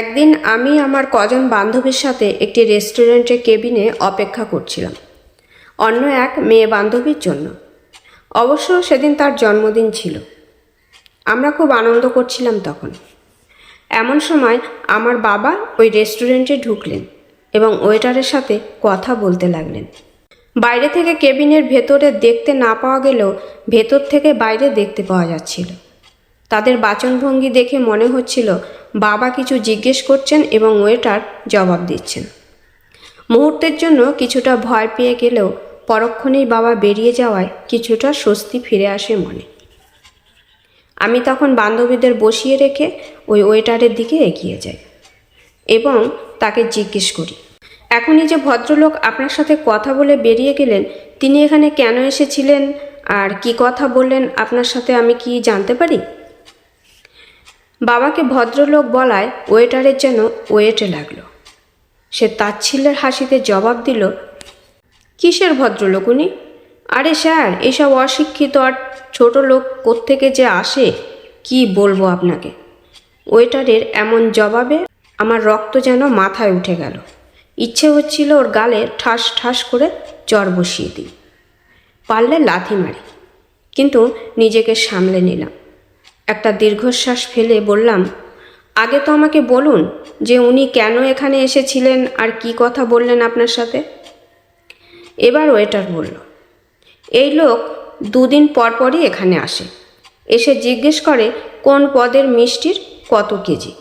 একদিন আমি আমার কজন বান্ধবীর সাথে একটি রেস্টুরেন্টের কেবিনে অপেক্ষা করছিলাম, অন্য এক মেয়ে বান্ধবীর জন্য। অবশ্য সেদিন তার জন্মদিন ছিল। আমরা খুব আনন্দ করছিলাম তখন। এমন সময় আমার বাবা ওই রেস্টুরেন্টে ঢুকলেন এবং ওয়েটারের সাথে কথা বলতে লাগলেন। বাইরে থেকে কেবিনের ভেতরে দেখতে না পাওয়া গেলেও ভেতর থেকে বাইরে দেখতে পাওয়া যাচ্ছিল। তাদের বাচনভঙ্গি দেখে মনে হচ্ছিল, বাবা কিছু জিজ্ঞেস করছেন এবং ওয়েটার জবাব দিচ্ছেন। মুহূর্তের জন্য কিছুটা ভয় পেয়ে গেলেও পরক্ষণেই বাবা বেরিয়ে যাওয়ায় কিছুটা স্বস্তি ফিরে আসে মনে। আমি তখন বান্ধবীদের বসিয়ে রেখে ওই ওয়েটারের দিকে এগিয়ে যাই এবং তাকে জিজ্ঞেস করি, এখনই যে ভদ্রলোক আপনার সাথে কথা বলে বেরিয়ে গেলেন, তিনি এখানে কেন এসেছিলেন? আর কি কথা বললেন? আপনার সাথে আমি কি জানতে পারি? বাবাকে ভদ্রলোক বলায় ওয়েটারের যেন ওয়েটে লাগল। সে তাচ্ছিল্যের হাসিতে জবাব দিল, কিসের ভদ্রলোক উনি? আরে স্যার, এসব অশিক্ষিত আর ছোট লোক কোত্থেকে যে আসে? কি বলব আপনাকে? ওয়েটারের এমন জবাবে আমার রক্ত যেন মাথায় উঠে গেল। ইচ্ছে হচ্ছিল ওর গালে ঠাস ঠাস করে চর বসিয়ে দিই। পারলে লাথি মারি, কিন্তু নিজেকে সামলে নিলাম। একটা দীর্ঘশ্বাস ফেলে বললাম, আগে তো আমাকে বলুন যে উনি কেন এখানে এসেছিলেন আর কি কথা বললেন আপনার সাথে? এবার ওয়েটার বলল, এই লোক দুদিন পর পরই এখানে আসে। এসে জিজ্ঞেস করে কোন পদের মিষ্টির কত কেজি।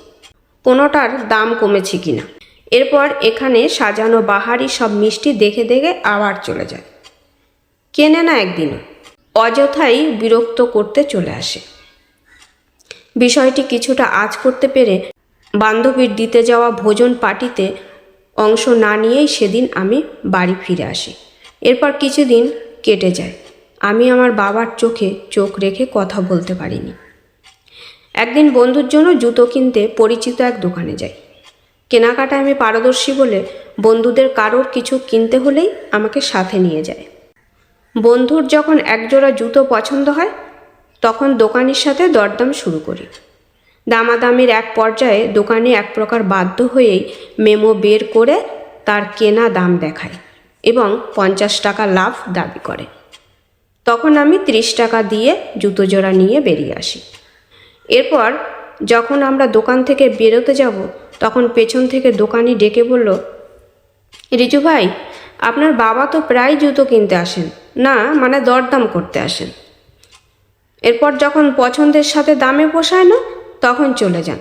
কোনোটার দাম কমেছে কিনা এরপর এখানে সাজানো বাহারি সব মিষ্টি দেখে দেখে আবার চলে যায়। কেনে না একদিনও। অযথাই বিরক্ত করতে চলে আসে। বিষয়টি কিছুটা আজ করতে পেরে বান্ধবীর দিতে যাওয়া ভোজন পার্টিতে অংশ না নিয়েই সেদিন আমি বাড়ি ফিরে আসি। এরপর কিছুদিন কেটে যায়। আমি আমার বাবার চোখে চোখ রেখে কথা বলতে পারিনি। একদিন বন্ধুর জন্য জুতো কিনতে পরিচিত এক দোকানে যাই। কেনাকাটায় আমি পারদর্শী বলে বন্ধুদের কারোর কিছু কিনতে হলেই আমাকে সাথে নিয়ে যায়। বন্ধুর যখন একজোড়া জুতো পছন্দ হয় তখন দোকানির সাথে দরদাম শুরু করি। দামাদামির এক পর্যায়ে দোকানি এক প্রকার বাধ্য হয়েই মেমো বের করে তার কেনা দাম দেখায় এবং পঞ্চাশ টাকা লাভ দাবি করে। তখন আমি ত্রিশ টাকা দিয়ে জুতো জোড়া নিয়ে বেরিয়ে আসি। এরপর যখন আমরা দোকান থেকে বেরোতে যাব, তখন পেছন থেকে দোকানি ডেকে বলল, রিজু ভাই, আপনার বাবা তো প্রায় জুতো কিনতে আসেন। না মানে দরদাম করতে আসেন। এরপর যখন পছন্দের সাথে দামে পোষায় না, তখন চলে যান।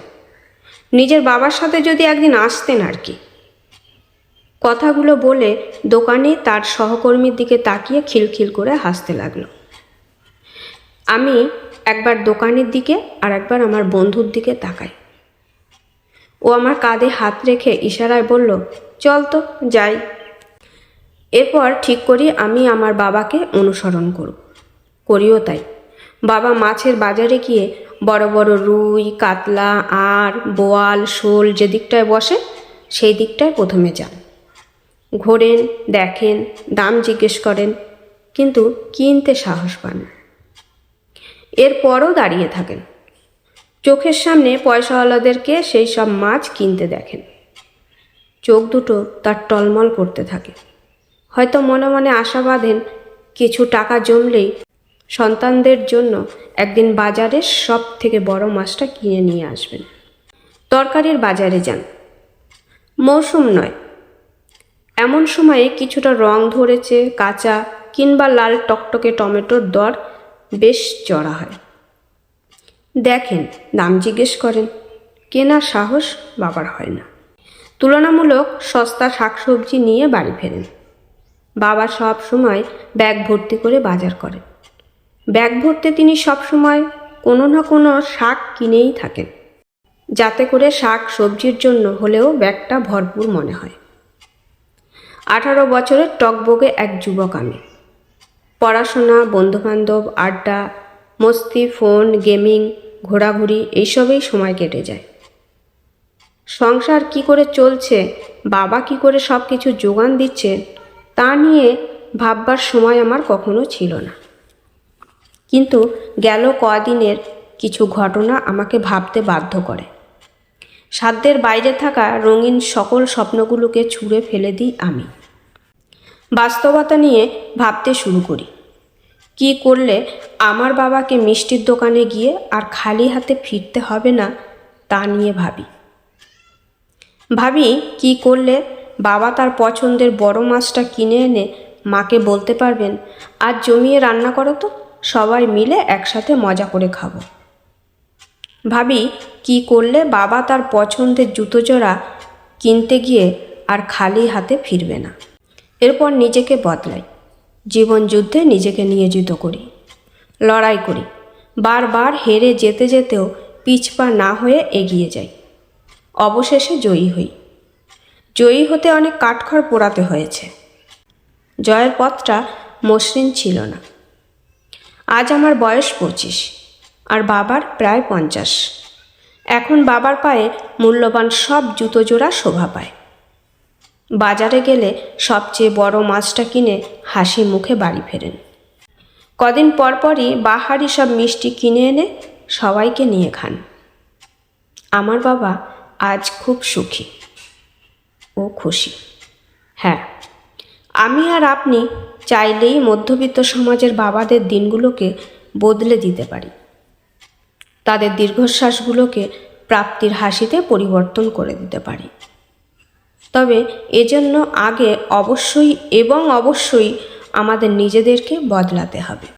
নিজের বাবার সাথে যদি একদিন আসতেন আর কি। কথাগুলো বলে দোকানে তার সহকর্মীর দিকে তাকিয়ে খিলখিল করে হাসতে লাগল। আমি একবার দোকানের দিকে আর একবার আমার বন্ধুর দিকে তাকাই। ও আমার কাঁধে হাত রেখে ইশারায় বলল, চল তো, যাই। এরপর ঠিক করি আমি আমার বাবাকে অনুসরণ করব। করিও তাই। বাবা মাছের বাজারে গিয়ে বড় বড় রুই, কাতলা আর বোয়াল, শোল যে দিকটায় বসে, সেই দিকটায় প্রথমে যান। ঘোরেন, দেখেন, দাম জিজ্ঞেস করেন, কিন্তু কিনতে সাহস পান এরপরও দাঁড়িয়ে থাকেন। চোখের সামনে পয়সাওয়ালাদেরকে সেই সব মাছ কিনতে দেখেন। চোখ দুটো তার টলমল করতে থাকে। হয়তো মনে মনে আশা বাঁধেন, কিছু টাকা জমলেই সন্তানদের জন্য একদিন বাজারের সব থেকে বড় মাছটা কিনে নিয়ে আসবেন। তরকারির বাজারে যান। মৌসুম নয়। এমন সময়ে কিছুটা রং ধরেছে, কাঁচা কিংবা লাল টকটকে টমেটোর দর বেশ চড়া হয়। দেখেন, দাম জিজ্ঞেস করেন কেনার সাহস বাবার হয় না। তুলনামূলক সস্তা শাকসবজি নিয়ে বাড়ি ফেরেন। বাবা সব সময় ব্যাগ ভর্তি করে বাজার করেন। ব্যাগ ভর্তি তিনি সব সময় কোনো না কোনো শাক কিনেই থাকেন। যাতে করে শাক সবজির জন্য হলেও ব্যাগটা ভরপুর মনে হয়। আঠারো বছরের টকবগে এক যুবক আমি। পড়াশোনা, বন্ধুবান্ধব, আড্ডা, মস্তি, ফোন, গেমিং, ঘোরাঘুরি এইসবেই সময় কেটে যায়। সংসার কি করে চলছে, বাবা কি করে সব কিছু যোগান দিচ্ছে তা নিয়ে ভাববার সময় আমার কখনো ছিল না। কিন্তু গেল কদিনের কিছু ঘটনা আমাকে ভাবতে বাধ্য করে। সাধ্যের বাইরে থাকা রঙিন সকল স্বপ্নগুলোকে ছুঁড়ে ফেলে দিই আমি। বাস্তবতা নিয়ে ভাবতে শুরু করি। কি করলে আমার বাবাকে মিষ্টির দোকানে গিয়ে আর খালি হাতে ফিরতে হবে না তা নিয়ে ভাবি। ভাবি, কি করলে বাবা তার পছন্দের বড় মাছটা কিনে এনে মাকে বলতে পারবেন আর জমিয়ে রান্না করো তো। সবাই মিলে একসাথে মজা করে খাব। ভাবি, কি করলে বাবা তার পছন্দের জুতো জোড়া কিনতে গিয়ে আর খালি হাতে ফিরবে না? এরপর নিজেকে বদলাই। জীবন যুদ্ধে নিজেকে নিয়োজিত করি, লড়াই করি, বারবার হেরে যেতে যেতেও পিছপা না হয়ে এগিয়ে যাই। অবশেষে জয়ী হই। জয়ী হতে অনেক কাঠখড় পোড়াতে হয়েছে। জয়ের পথটা মসৃণ ছিল না। আজ আমার বয়স পঁচিশ আর বাবার প্রায় পঞ্চাশ। এখন বাবার পায়ে মূল্যবান সব জুতো জোড়া শোভা পায়। বাজারে গেলে সবচেয়ে বড় মাছটা কিনে হাসি মুখে বাড়ি ফেরেন। কদিন পরপরই বাহারি সব মিষ্টি কিনে এনে সবাইকে নিয়ে খান। আমার বাবা আজ খুব সুখী। ও খুশি। হ্যাঁ আমি আর আপনি চাইলেই মধ্যবিত্ত সমাজের বাবাদের দিনগুলোকে বদলে দিতে পারি। তাদের দীর্ঘশ্বাসগুলোকে প্রাপ্তির হাসিতে পরিবর্তন করে দিতে পারি। তবে এজন্য আগে অবশ্যই এবং অবশ্যই আমাদের নিজেদেরকে বদলাতে হবে।